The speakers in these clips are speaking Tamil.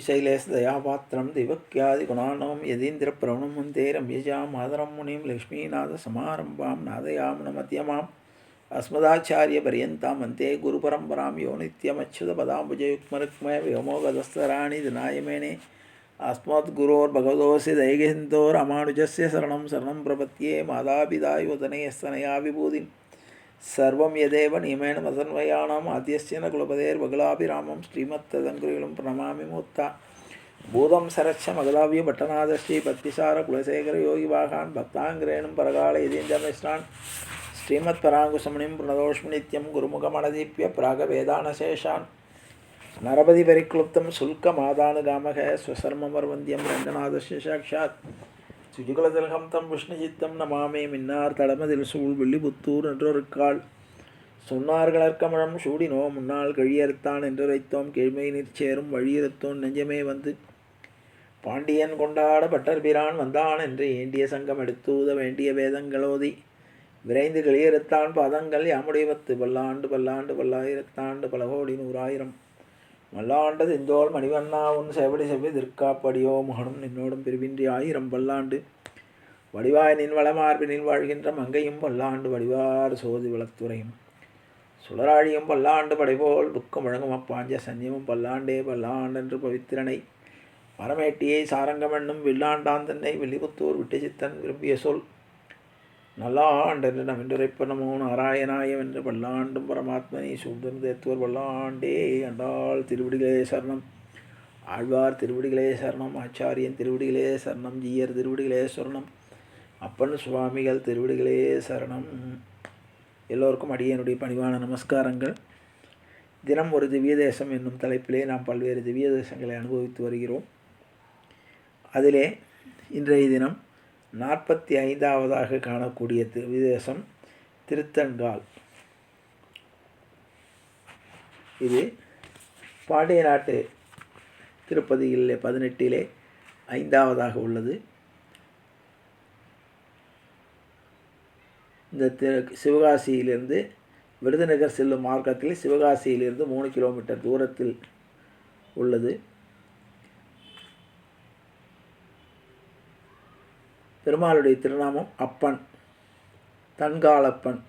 श्रीशैलेशदयापात्रं दिवक्यादिगुणानां यदीन्द्रप्रवणं वन्दे रम्यजां मातरं मुनिं लक्ष्मीनाथसमारम्भां नादयामनमध्यमाम् अस्मदाचार्यपर्यन्तां वन्दे गुरुपरम्परां यो नित्यमच्युतपदाम्बुजयुग्मरुक्मय व्योमोगदस्तराणि दिनायमेने अस्मद्गुरोर्भगवतोऽस्य दैगहिन्दो रामानुजस्य शरणं சர்வம் எதேவன் இமேனம் அசன்வயானாம் அத்தியஸ்யன குலபதேர் பகலாபிராமம் ஸ்ரீமத் ததங்குரிகளும் பிரணமாமி மூத்தா பூதம் சரச்ச மகலாவிய பட்டநாத ஸ்ரீ பத்திசார குலசேகர யோகி வாகான் பக்தாங்கிரேணும் பரகால இதீந்திரமிஸ்ரான் ஸ்ரீமத் பராங்குசமணிம் பிரணதோஷ்மநித்யம் குருமுகமணதீப்பிய பிராக வேதானசேஷான் நரபதி பரிக்ளுப்தம் சுல்க மாதானுகாமக ஸ்வசர்மமர்வந்தியம் ரங்கநாதஸ்ய சாட்சாத். சுஜுகுலதிலகம் தம் விஷ்ணுசித்தம் நமாமே மின்னார் தடமதில் சூழ் வெள்ளிபுத்தூர் என்றொருக்கால் சொன்னார்களற்கமழம் சூடினோ முன்னால் கழியறுத்தான் என்றுரைத்தோம் கீழ்மை நிற்சேரும் வழியிருத்தோன் நெஞ்சமே வந்து. பாண்டியன் கொண்டாட பட்டர்பிரான் வந்தான் என்று ஏண்டிய சங்கம் எடுத்தூத வேண்டிய வேதங்களோதி. விரைந்து கிளியறுத்தான் பாதங்கள் யாமுடைய பத்து பல்லாண்டு பல்லாண்டு பல்லாயிரத்தாண்டு பல கோடி நூறாயிரம். மல்லாண்டது திந்தோள் மணிவண்ணா உன் செவடி செவ்வி திருக்காப்படியோ முகனும் நின்னோடும் பிரிவின்றி ஆயிரம் பல்லாண்டு வடிவாய் நின் வளமார்பினில் வாழ்கின்ற மங்கையும் பல்லாண்டு வடிவார் சோதி வளத்துறையும். சுடராழியும் பல்லாண்டு படைபோல் துக்கம் வழங்கும் அப்பாஞ்ச சன்னியமும் பல்லாண்டே பல்லாண்டென்று பவித்திரனை. மரமேட்டியை சாரங்கம் வில்லாண்டாந்தன்னை வில்லாண்டான் தன்னை வெள்ளிபுத்தூர் விட்டு சித்தன் விரும்பிய சொல். நல்லாண்டென்று நம் என்றுரைப்ப நமோ நாராயணாயம் என்று பல்லாண்டும் பரமாத்மனை சூழ்ந்து தேத்துவர் பல்லாண்டே அண்டாள் திருவிடிகளே சரணம். ஆழ்வார் திருவிடிகளே சரணம். ஆச்சாரியன் திருவிடிகளே சரணம். ஜீயர் திருவிடிகளே சரணம். அப்பன் சுவாமிகள் திருவிடிகளே சரணம். எல்லோருக்கும் அடியனுடைய பணிவான நமஸ்காரங்கள். தினம் ஒரு திவ்ய தேசம் என்னும் தலைப்பிலே நாம் பல்வேறு திவ்ய தேசங்களை அனுபவித்து வருகிறோம். அதிலே இன்றைய தினம் நாற்பத்தி ஐந்தாவதாக காணக்கூடிய விதேசம் திருத்தங்கால். இது பாண்டிய நாட்டு திருப்பதியிலே பதினெட்டிலே ஐந்தாவதாக உள்ளது. இந்த திரு சிவகாசியிலிருந்து விருதுநகர் செல்லும் மார்க்கத்தில் சிவகாசியிலிருந்து மூணு கிலோமீட்டர் தூரத்தில் உள்ளது. பெருமாளுடைய திருநாமம் அப்பன் தன்காலப்பன்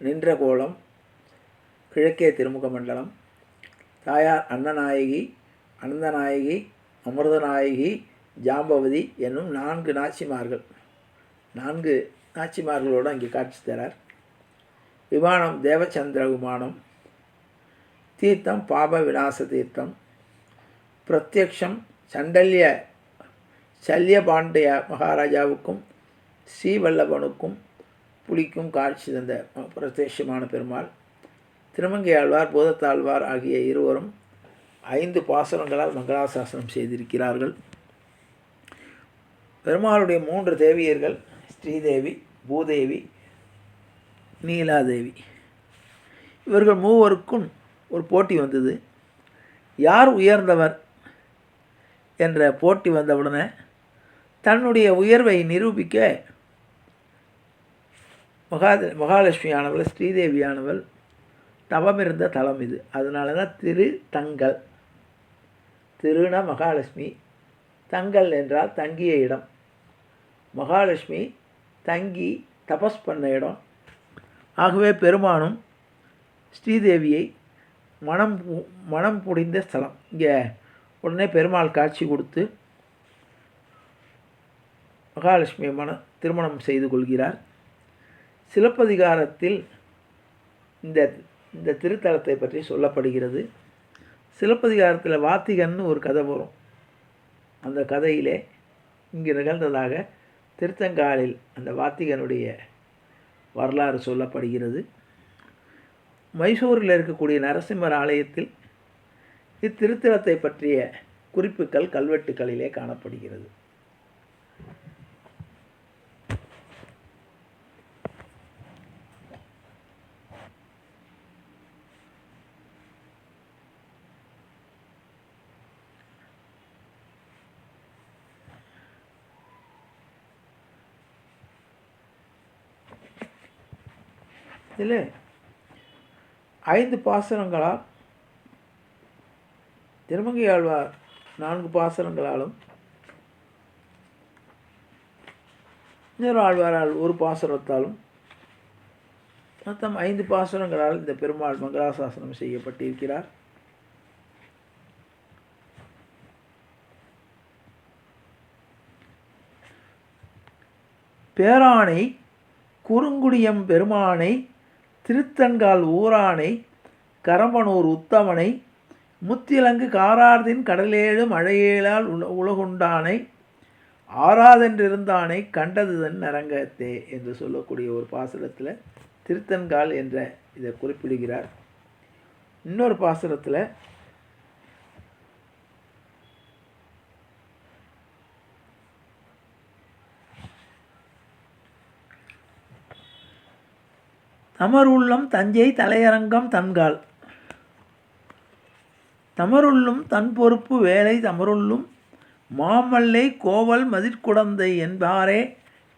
நின்ற கோலம் கிழக்கே திருமுக மண்டலம் தாயார் அன்னநாயகி அனந்தநாயகி அமிர்தநாயகி ஜாம்பவதி என்னும் நான்கு நாச்சிமார்கள். நான்கு நாச்சிமார்களோடு அங்கே காட்சி தரார். விமானம் தேவச்சந்திர விமானம் தீர்த்தம் பாப விநாச தீர்த்தம் பிரத்யக்ஷம் சண்டல்ய சல்யபாண்டிய மகாராஜாவுக்கும் ஸ்ரீவல்லபனுக்கும் புலிக்கும் காட்சி தந்த பிரத்யட்சமான பெருமாள். திருமங்கை ஆழ்வார் பூதத்தாழ்வார் ஆகிய இருவரும் ஐந்து பாசனங்களால் மங்களாசாசனம் செய்திருக்கிறார்கள். பெருமாளுடைய மூன்று தேவியர்கள் ஸ்ரீதேவி பூதேவி நீலாதேவி. இவர்கள் மூவருக்கும் ஒரு போட்டி வந்தது. யார் உயர்ந்தவர் என்ற போட்டி வந்தவுடனே தன்னுடைய உயர்வை நிரூபிக்க மகாத மகாலட்சுமியானவள் ஸ்ரீதேவியானவள் தவமிருந்த தலம் இது. அதனால தான் திரு தங்கல் திருண மகாலட்சுமி. தங்கல் என்றால் தங்கிய இடம். மகாலட்சுமி தங்கி தபஸ் பண்ண இடம். ஆகவே பெருமானும் ஸ்ரீதேவியை மனம் மனம் புடிந்த ஸ்தலம். இங்கே உடனே பெருமாள் காட்சி கொடுத்து மகாலட்சுமியை மன திருமணம் செய்து கொள்கிறார். சிலப்பதிகாரத்தில் இந்த இந்த திருத்தலத்தை பற்றி சொல்லப்படுகிறது. சிலப்பதிகாரத்தில் வாத்திகன்னு ஒரு கதை வரும். அந்த கதையிலே இங்கு நிகழ்ந்ததாக திருத்தங்காலில் அந்த வாத்திகனுடைய வரலாறு சொல்லப்படுகிறது. மைசூரில் இருக்கக்கூடிய நரசிம்மர் ஆலயத்தில் இத்திருத்தலத்தை பற்றிய குறிப்புகள் கல்வெட்டுக்களிலே காணப்படுகிறது. இதில் ஐந்து பாசனங்களால் திருமங்கை ஆழ்வார் நான்கு பாசனங்களாலும் இன்னொரு ஆழ்வாரால் ஒரு பாசனத்தாலும் மொத்தம் ஐந்து பாசனங்களால் இந்த பெருமாள் மங்களாசாசனம் செய்யப்பட்டிருக்கிறார். பேரானை குறுங்குடியம் பெருமானை திருத்தன்கால் ஊரானை கரம்பனூர் உத்தமனை முத்திலங்கு காரார்தின் கடலேழு மழையேளால் உல உலகுண்டானை ஆறாதென்றிருந்தானை கண்டதுதன் நரங்கத்தே என்று சொல்லக்கூடிய ஒரு பாசுரத்தில் திருத்தன்கால் என்ற இதை குறிப்பிடுகிறார். இன்னொரு பாசுரத்தில் தமருள்ளம் தஞ்சை தலையரங்கம் தன்கால். தமருள்ளும் தன் பொறுப்பு வேலை தமருள்ளும் மாமல்லை கோவல் மதிர்குடந்தை என்பாரே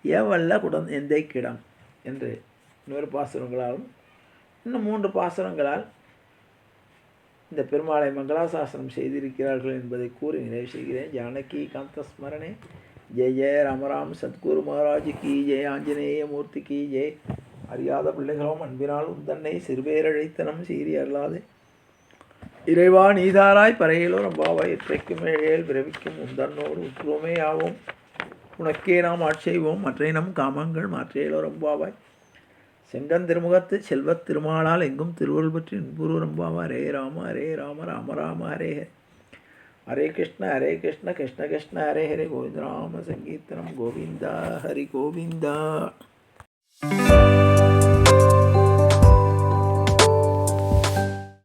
ஏவல்ல குடந் எந்தை கிடம் என்று இன்னொரு பாசுரங்களாலும் இன்னும் மூன்று பாசுரங்களால் இந்த பெருமாளை மங்களாசாசனம் செய்திருக்கிறார்கள் என்பதை கூறி நிறைவு செய்கிறேன். ஜானகி காந்த ஸ்மரணே ஜெய ஜெய ராமராம் சத்குரு மகாராஜ் கி ஜெய. ஆஞ்சநேய மூர்த்தி கி ஜெய். அறியாத பிள்ளைகளும் அன்பினால் உந்தன்னை சிறுபேரழைத்தனம் சீறி அருளாதே. இறைவா நீதாராய் பறையிலோ நம்பாவாய் இற்றைக்கும் ஏழேல் பிறவிக்கும் உந்தன்னோடு உற்றுமே ஆவோம். உனக்கே நாம் ஆட்செய்வோம் மற்றை நம் காமங்கள் மாற்றையிலோ ரம்பாவாய் செங்கன் திருமுகத்து செல்வத் திருமாலால் எங்கும் திருவள்ளுவர் பற்றி இன்புரு ரம்பாவா ஹரே ராம ஹரே ராம ராம ராம ஹரே ஹரே. ஹரே கிருஷ்ண ஹரே கிருஷ்ண கிருஷ்ண கிருஷ்ண ஹரே ஹரே. கோவிந்த ராம சங்கீர்த்தனம் கோவிந்தா ஹரி கோவிந்தா.